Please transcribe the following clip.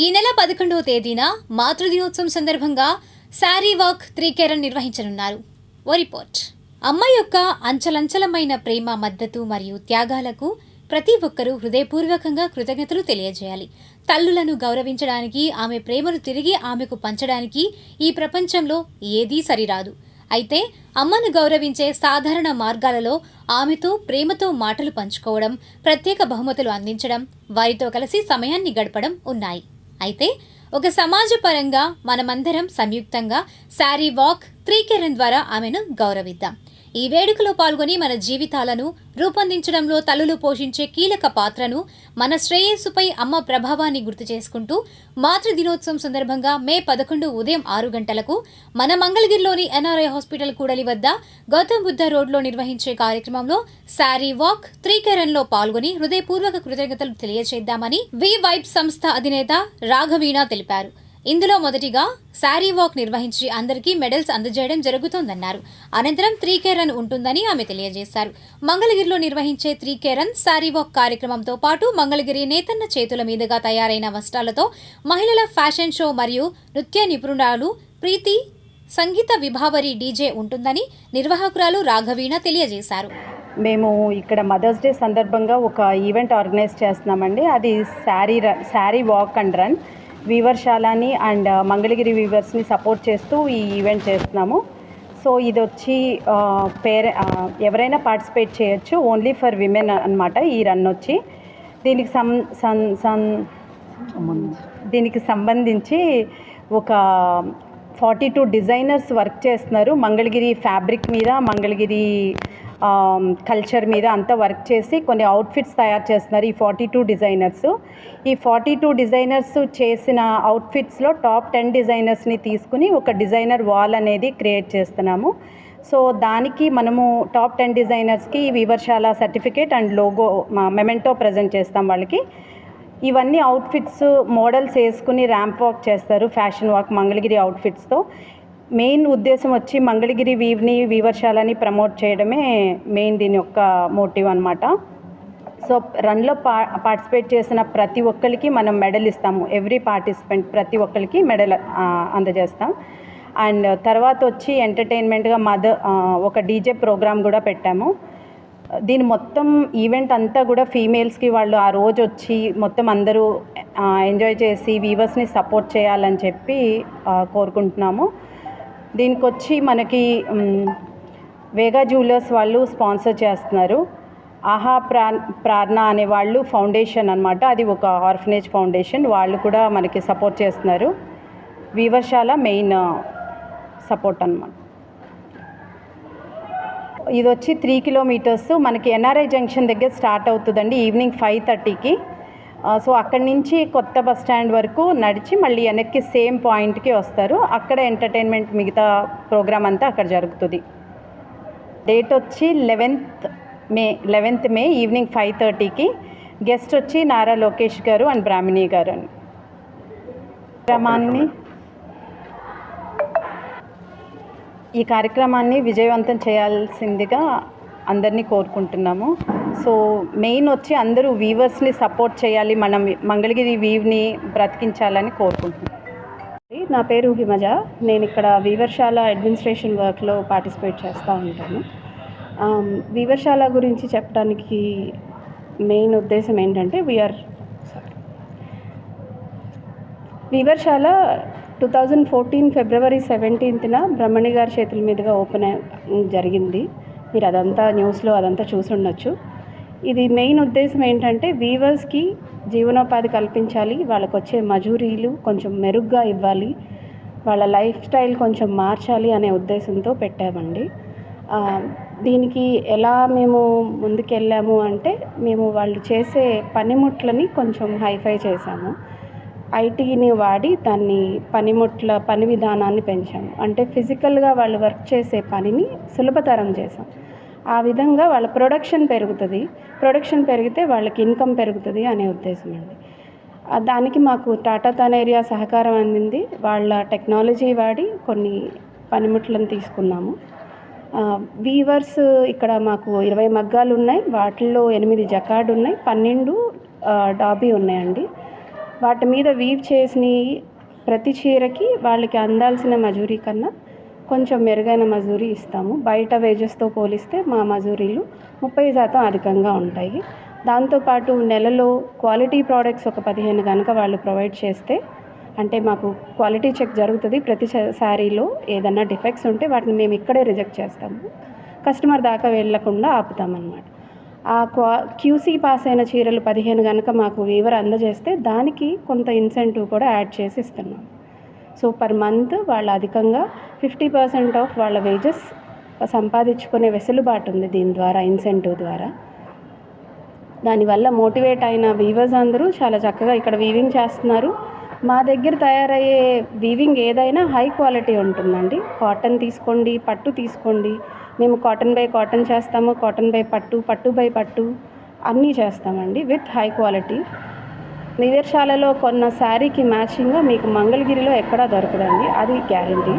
ఈ నెల పదకొండవ తేదీన మాతృదినోత్సవం సందర్భంగా శారీ వాక్ త్రికేరన్ నిర్వహించనున్నారు. ఓ రిపోర్ట్. అమ్మ యొక్క అంచలంచలమైన ప్రేమ మద్దతు మరియు త్యాగాలకు ప్రతి ఒక్కరూ హృదయపూర్వకంగా కృతజ్ఞతలు తెలియజేయాలి. తల్లులను గౌరవించడానికి ఆమె ప్రేమను తిరిగి ఆమెకు పంచడానికి ఈ ప్రపంచంలో ఏదీ సరిరాదు. అయితే అమ్మను గౌరవించే సాధారణ మార్గాలలో ఆమెతో ప్రేమతో మాటలు పంచుకోవడం ప్రత్యేక బహుమతులు అందించడం వారితో కలిసి సమయాన్ని గడపడం ఉన్నాయి. అయితే ఒక సమాజపరంగా మనమందరం సంయుక్తంగా శారీ వాక్ త్రీకెరన్ ద్వారా ఆమెను గౌరవిద్దాం. ఈ వేడుకలో పాల్గొని మన జీవితాలను రూపొందించడంలో తల్లులు పోషించే కీలక పాత్రను మన శ్రేయస్సుపై అమ్మ ప్రభావాన్ని గుర్తు చేసుకుంటూ మాతృ దినోత్సవం సందర్భంగా మే పదకొండు ఉదయం ఆరు గంటలకు మన మంగళగిరిలోని ఎన్ఆర్ఐ హాస్పిటల్ కూడలి వద్ద గౌతమ్ బుద్ధ రోడ్లో నిర్వహించే కార్యక్రమంలో శారీ వాక్ త్రీకరణ్లో పాల్గొని హృదయపూర్వక కృతజ్ఞతలు తెలియజేద్దామని వి వైబ్ సంస్థ అధినేత రాఘవీణ తెలిపారు. ఇందులో మొదటిగా శారీ వాక్ నిర్వహించి అందరికీ మెడల్స్ అందజేయడం జరుగుతోందన్నారు. అనంతరం త్రీ కే రన్ ఉంటుందని ఆమె తెలియజేశారు. మంగళగిరిలో నిర్వహించే three K run sari walk కార్యక్రమంతో పాటు మంగళగిరి నేతన్న చేతుల మీదుగా తయారైన వస్త్రాలతో మహిళల ఫ్యాషన్ షో మరియు నృత్య నిపుణురాలు ప్రీతి సంగీత విభావరి డీజే ఉంటుందని నిర్వాహకురాలు రాఘవీణ తెలియజేశారు. మేము ఇక్కడ మదర్స్ డే సందర్భంగా ఒక ఈవెంట్ ఆర్గనైజ్ చేస్తున్నామండి. అది sari run sari walk and run. వీవర్శాలని and Mangalagiri వీవర్స్ని సపోర్ట్ చేస్తూ ఈ ఈవెంట్ చేస్తున్నాము. సో ఇది వచ్చి పేరె ఎవరైనా పార్టిసిపేట్ చేయొచ్చు. ఓన్లీ ఫర్ విమెన్ అనమాట ఈ రన్ వచ్చి దీనికి సం సన్ సన్ దీనికి సంబంధించి ఒక ఫార్టీ టూ డిజైనర్స్ వర్క్ చేస్తున్నారు. మంగళగిరి ఫ్యాబ్రిక్ మీద మంగళగిరి Um, కల్చర్ మీద అంతా వర్క్ చేసి కొన్ని అవుట్ఫిట్స్ తయారు చేస్తున్నారు ఈ ఫార్టీ టూ డిజైనర్స్ ఈ ఫార్టీ టూ డిజైనర్స్ చేసిన అవుట్ఫిట్స్లో టాప్ టెన్ డిజైనర్స్ని తీసుకుని ఒక డిజైనర్ వాల్ అనేది క్రియేట్ చేస్తున్నాము. సో దానికి మనము top ten డిజైనర్స్కి Weavershala certificate and logo memento present చేస్తాం వాళ్ళకి. ఇవన్నీ అవుట్ఫిట్స్ మోడల్స్ వేసుకుని ర్యాంప్ వాక్ చేస్తారు ఫ్యాషన్ వాక్ మంగళగిరి అవుట్ఫిట్స్తో మెయిన్ ఉద్దేశం వచ్చి మంగళగిరి వీవ్ని వీవర్శాలని ప్రమోట్ చేయడమే మెయిన్ దీని యొక్క మోటివ్ అనమాట సో రన్లో పా పార్టిసిపేట్ చేసిన ప్రతి ఒక్కరికి మనం మెడల్ ఇస్తాము. ఎవ్రీ పార్టిసిపెంట్ ప్రతి ఒక్కరికి మెడల్ అందజేస్తాం. అండ్ తర్వాత వచ్చి ఎంటర్టైన్మెంట్గా మదర్ ఒక డీజే ప్రోగ్రామ్ కూడా పెట్టాము. దీని మొత్తం ఈవెంట్ అంతా కూడా ఫీమేల్స్కి వాళ్ళు ఆ రోజు వచ్చి మొత్తం అందరూ ఎంజాయ్ చేసి వీవర్స్ని సపోర్ట్ చేయాలని చెప్పి కోరుకుంటున్నాము. దీనికి వచ్చి మనకి వేగా జ్యువెలర్స్ వాళ్ళు స్పాన్సర్ చేస్తున్నారు. ఆహా ప్రా ప్రార్థన అనే వాళ్ళు ఫౌండేషన్ అనమాట అది ఒక ఆర్ఫనేజ్ ఫౌండేషన్. వాళ్ళు కూడా మనకి సపోర్ట్ చేస్తున్నారు. వీవర్శాల మెయిన్ సపోర్ట్ అనమాట ఇది వచ్చి త్రీ కిలోమీటర్స్. మనకి ఎన్ఆర్ఐ జంక్షన్ దగ్గర స్టార్ట్ అవుతుందండి ఈవినింగ్ ఫైవ్ థర్టీకి. సో అక్కడి నుంచి కొత్త బస్ స్టాండ్ వరకు నడిచి మళ్ళీ వెనక్కి సేమ్ పాయింట్కి వస్తారు. అక్కడ ఎంటర్టైన్మెంట్ మిగతా ప్రోగ్రామ్ అంతా అక్కడ జరుగుతుంది. డేట్ వచ్చి eleventh May eleventh May evening five థర్టీకి. గెస్ట్ వచ్చి నారా లోకేష్ గారు అండ్ బ్రాహ్మిణి గారు అని క్రమాన్ని ఈ కార్యక్రమాన్ని విజయవంతం చేయాల్సిందిగా అందరినీ కోరుకుంటున్నాము. సో మెయిన్ వచ్చి అందరూ వీవర్స్ని సపోర్ట్ చేయాలి మనం మంగళగిరి వీవ్ని బ్రతికించాలని కోరుకుంటున్నాం నా పేరు హిమజ. నేను ఇక్కడ వీవర్శాల అడ్మినిస్ట్రేషన్ వర్క్లో పార్టిసిపేట్ చేస్తూ ఉంటాను. వీవర్శాల గురించి చెప్పడానికి మెయిన్ ఉద్దేశం ఏంటంటే VR Weavershala two thousand fourteen February సెవెంటీన్త్న Brahmani గారి చేతుల మీదుగా ఓపెన్ జరిగింది. మీరు అదంతా న్యూస్లో అదంతా చూసి ఉండొచ్చు ఇది మెయిన్ ఉద్దేశం ఏంటంటే వీవర్స్కి జీవనోపాధి కల్పించాలి వాళ్ళకు వచ్చే మజూరీలు కొంచెం మెరుగ్గా ఇవ్వాలి వాళ్ళ లైఫ్ స్టైల్ కొంచెం మార్చాలి అనే ఉద్దేశంతో పెట్టామండి. దీనికి ఎలా మేము ముందుకెళ్ళాము అంటే మేము వాళ్ళు చేసే పనిముట్లని కొంచెం హైఫై చేసాము. ఐటీని వాడి దాన్ని పనిముట్ల పని విధానాన్ని పెంచాము. అంటే ఫిజికల్గా వాళ్ళు వర్క్ చేసే పనిని సులభతరం చేసాం ఆ విధంగా వాళ్ళ ప్రొడక్షన్ పెరుగుతుంది. ప్రొడక్షన్ పెరిగితే వాళ్ళకి ఇన్కమ్ పెరుగుతుంది అనే ఉద్దేశం అండి. దానికి మాకు టాటా తనేరియా సహకారం అందింది. వాళ్ళ టెక్నాలజీ వాడి కొన్ని పనిముట్లను తీసుకున్నాము. వీవర్స్ ఇక్కడ మాకు ఇరవై మగ్గాలు ఉన్నాయి వాటిల్లో ఎనిమిది జకాడ్ ఉన్నాయి పన్నెండు డాబీ ఉన్నాయండి. వాటి మీద వీవ్ చేసిన ప్రతి చీరకి వాళ్ళకి అందాల్సిన మజూరీ కన్నా కొంచెం మెరుగైన మజూరీ ఇస్తాము. బయట వేజెస్తో పోలిస్తే మా మజూరీలు ముప్పై శాతం అధికంగా ఉంటాయి. దాంతోపాటు నెలలో క్వాలిటీ ప్రోడక్ట్స్ ఒక పదిహేను కనుక వాళ్ళు ప్రొవైడ్ చేస్తే అంటే మాకు క్వాలిటీ చెక్ జరుగుతుంది. ప్రతి శారీలో ఏదన్నా డిఫెక్ట్స్ ఉంటే వాటిని మేము ఇక్కడే రిజెక్ట్ చేస్తాము. కస్టమర్ దాకా వెళ్ళకుండా ఆపుతామన్నమాట. ఆ క్వా క్యూసీ పాస్ అయిన చీరలు పదిహేను కనుక మాకు వీవర్ అందజేస్తే దానికి కొంత ఇన్సెంటివ్ కూడా యాడ్ చేసి ఇస్తున్నాం. సో పర్ మంత్ వాళ్ళు అధికంగా ఫిఫ్టీ పర్సెంట్ ఆఫ్ వాళ్ళ వేజెస్ సంపాదించుకునే వెసులుబాటు ఉంది దీని ద్వారా ఇన్సెంటివ్ ద్వారా. దానివల్ల మోటివేట్ అయిన వీవర్స్ అందరూ చాలా చక్కగా ఇక్కడ వీవింగ్ చేస్తున్నారు. మా దగ్గర తయారయ్యే వీవింగ్ ఏదైనా హై క్వాలిటీ ఉంటుందండి. కాటన్ తీసుకోండి పట్టు తీసుకోండి మేము కాటన్ బై కాటన్ చేస్తాము కాటన్ బై పట్టు పట్టు బై పట్టు అన్నీ చేస్తామండి విత్ హై క్వాలిటీ. నిదర్శాలలో కొన్న శారీకి మ్యాచింగ్గా మీకు మంగళగిరిలో ఎక్కడా దొరకదండి అది గ్యారంటీ.